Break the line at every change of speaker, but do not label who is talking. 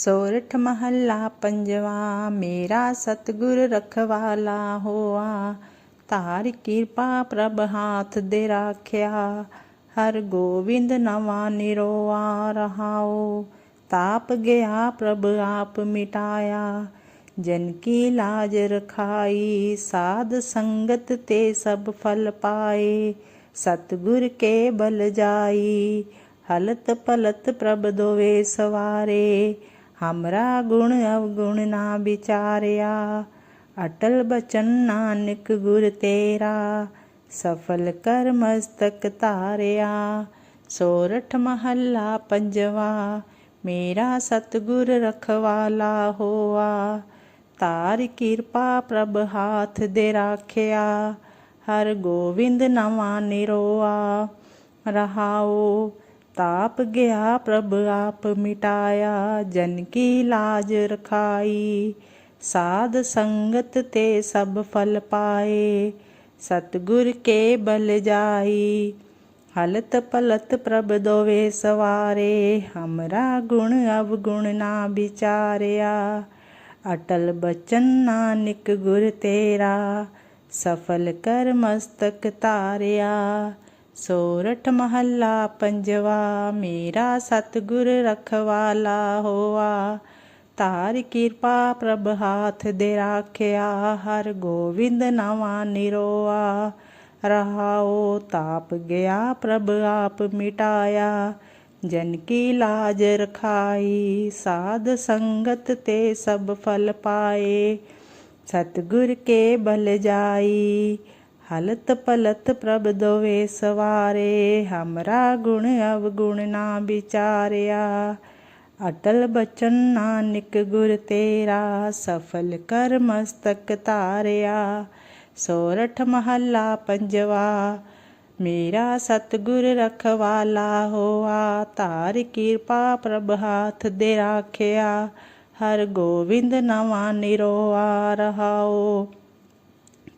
ਸੋਰਠ ਮਹੱਲਾ ਪੰਜਵਾ, ਮੇਰਾ ਸਤਿਗੁਰ ਰਖਵਾਲਾ ਹੋਆ। ਧਾਰ ਕਿਰਪਾ ਪ੍ਰਭ ਹਾਥ ਦੇ ਰਾਖਿਆ, ਹਰ ਗੋਬਿੰਦ ਨਵਾ ਨਿਰੋਆ ਰਹਾਓ। ਤਾਪ ਗਿਆ ਪ੍ਰਭ ਆਪ ਮਿਟਾਇਆ, ਜਨ ਕੀ ਲਾਜ ਰਖਾਈ, ਸਾਧ ਸੰਗਤ ਤੇ ਸਭ ਫਲ ਪਾਏ। ਸਤਿਗੁਰ ਕੇ ਬਲ ਜਾਈ, ਹਲਤ ਪਲਤ ਪ੍ਰਭ ਦੋਵੇ ਸਵਾਰੇ। ਹਮਰਾ ਗੁਣ ਅਵਗੁਣ ਨਾ ਵਿਚਾਰਿਆ ਅਟਲ ਬਚਨ ਨਾਨਕ ਗੁਰ ਤੇਰਾ ਸਫਲ ਕਰ ਮਸਤਕ ਧਾਰਿਆ ਸੋਰਠ ਮਹੱਲਾ ਪੰਜਵਾ ਮੇਰਾ ਸਤਿਗੁਰ ਰਖਵਾਲਾ ਹੋਆ ਤਾਰ ਕਿਰਪਾ ਪ੍ਰਭ ਹਾਥ ਦੇ ਰਾਖਿਆ ਹਰ ਗੋਵਿੰਦ ਨਵਾ ਨਿਰੋਆ ਰਹਾਓ ਤਾਪ ਗਿਆ ਪ੍ਰਭ ਆਪ ਮਿਟਾਇਆ, ਜਨ ਕੀ ਲਾਜ ਰਖਾਈ। ਸਾਧ ਸੰਗਤ ਤੇ ਸਭ ਫਲ ਪਾਏ, ਸਤਗੁਰ ਕੇ ਬਲ ਜਾਈ। ਹਲਤ ਪਲਤ ਪ੍ਰਭ ਦੋਵੇ ਸਵਾਰੇ, ਹਮਰਾ ਗੁਣ ਅਵਗੁਣ ਨਾ ਵਿਚਾਰਿਆ। ਅਟਲ ਬਚਨ ਨਾਨਕ ਗੁਰ ਤੇਰਾ, ਸਫਲ ਕਰ ਮਸਤਕ ਧਾਰਿਆ ਸੋਰਠ ਮਹੱਲਾ ਪੰਜਵਾ, ਮੇਰਾ ਸਤਿਗੁਰ ਰਖਵਾਲਾ ਹੋਆ। ਧਾਰ ਕਿਰਪਾ ਪ੍ਰਭ ਹਾਥ ਦੇ ਰਾਖਿਆ, ਹਰ ਗੋਬਿੰਦ ਨਵਾ ਨਿਰੋਆ। ਰਹਾਓ ਤਾਪ ਗਿਆ ਪ੍ਰਭ ਆਪ ਮਿਟਾਇਆ, ਜਨ ਕੀ ਲਾਜ ਰਖਾਈ, ਸਾਧ ਸੰਗਤ ਤੇ ਸਭ ਫਲ ਪਾਏ। ਸਤਿਗੁਰ ਕੇ ਬਲ ਜਾਈ ਹਲਤ ਪਲਤ ਪ੍ਰਭ ਦੋਵੇ ਸਵਾਰੇ, ਹਮਰਾ ਗੁਣ ਅਵਗੁਣ ਨਾ ਵਿਚਾਰਿਆ। ਅਟਲ ਬਚਨ ਨਾਨਕ ਗੁਰ ਤੇਰਾ, ਸਫਲ ਕਰ ਮਸਤਕ ਧਾਰਿਆ। ਸੋਰਠ ਮਹੱਲਾ ਪੰਜਵਾ, ਮੇਰਾ ਸਤਿਗੁਰ ਰਖਵਾਲਾ ਹੋਆ। ਧਾਰ ਕਿਰਪਾ ਪ੍ਰਭ ਹਾਥ ਦੇ ਰਾਖਿਆ, ਹਰ ਗੋਬਿੰਦ ਨਵਾ ਨਿਰੋਆ ਰਹਾਓ।